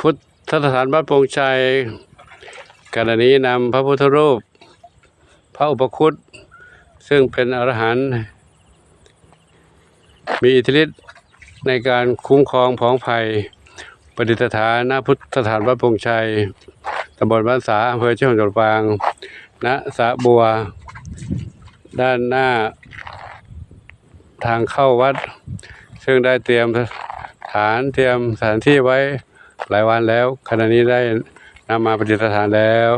พุทธสถานบ้านโปงชัยขณะนี้นำพระพุทธรูป พระอุปคุตซึ่งเป็นอรหันต์มีอิทธิฤทธิ์ในการคุ้มครองผองภัยประดิษฐานณพุทธสถานวัดปงชัยตำบลบ้านสาอำเภอเชียงจังหวัดปางณสะบัว ด้านหน้า ทางเข้าวัด ซึ่งได้เตรียมฐานเตรียมสถานที่ไว้ หลายวันแล้วขณะนี้ได้นำมาประดิษฐานแล้ว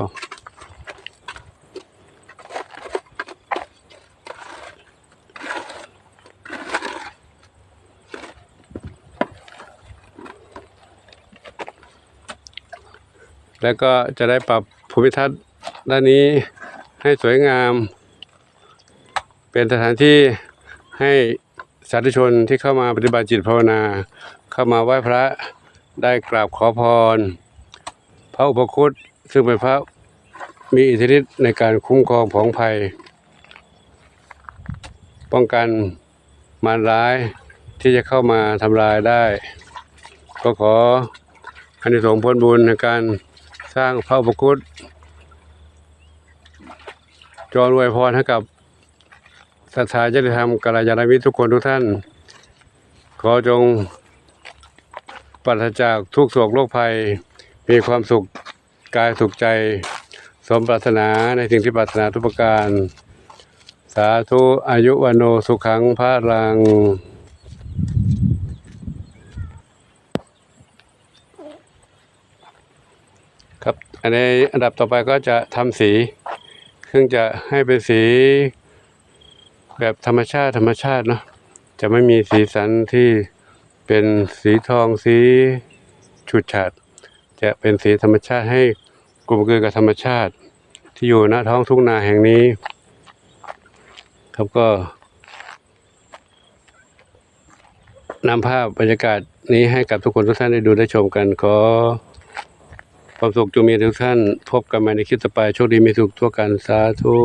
แล้วก็จะได้ปรับภูมิทัศน์ด้านนี้ให้สวยงาม เป็นสถานที่ให้สาธุชนที่เข้ามาปฏิบัติจิตภาวนา เข้ามาไหว้พระ ได้กราบขอพร พระอุปคุตซึ่งเป็นพระมีอิทธิฤทธิ์ในการคุ้มครองผองภัย ป้องกันมารร้ายที่จะเข้ามาทำลายได้ ก็ขออานิสงส์ผลบุญในการสร้างพระอุปคุตจอรวยพรให้กับศรัทธาญาติธรรมกัลยาณมิตรทุกคนทุกท่าน ขอจง ปราศจากทุกโศกโรคภัย มีความสุขกายสุขใจ สมปรารถนาในสิ่งที่ปรารถนาทุกประการ สาธุอายุวันโนสุขังพระรังครับอันในอันดับต่อไปก็จะทำสีซึ่งจะให้เป็นสีแบบธรรมชาติธรรมชาติเนาะจะไม่มีสีสันที่ เป็นสีทองสีฉูดฉาดจะเป็นสีธรรมชาติให้กลมกลืนกับธรรมชาติ ที่อยู่ณท้องทุ่งนาแห่งนี้ ครับก็นำภาพบรรยากาศนี้ให้กับทุกคนทุกท่านได้ดูได้ชมกันขอความสุขจงมีทุกท่าน พบกันใหม่ในคลิปต่อไปโชคดีมีสุขทั่วกันสาธุ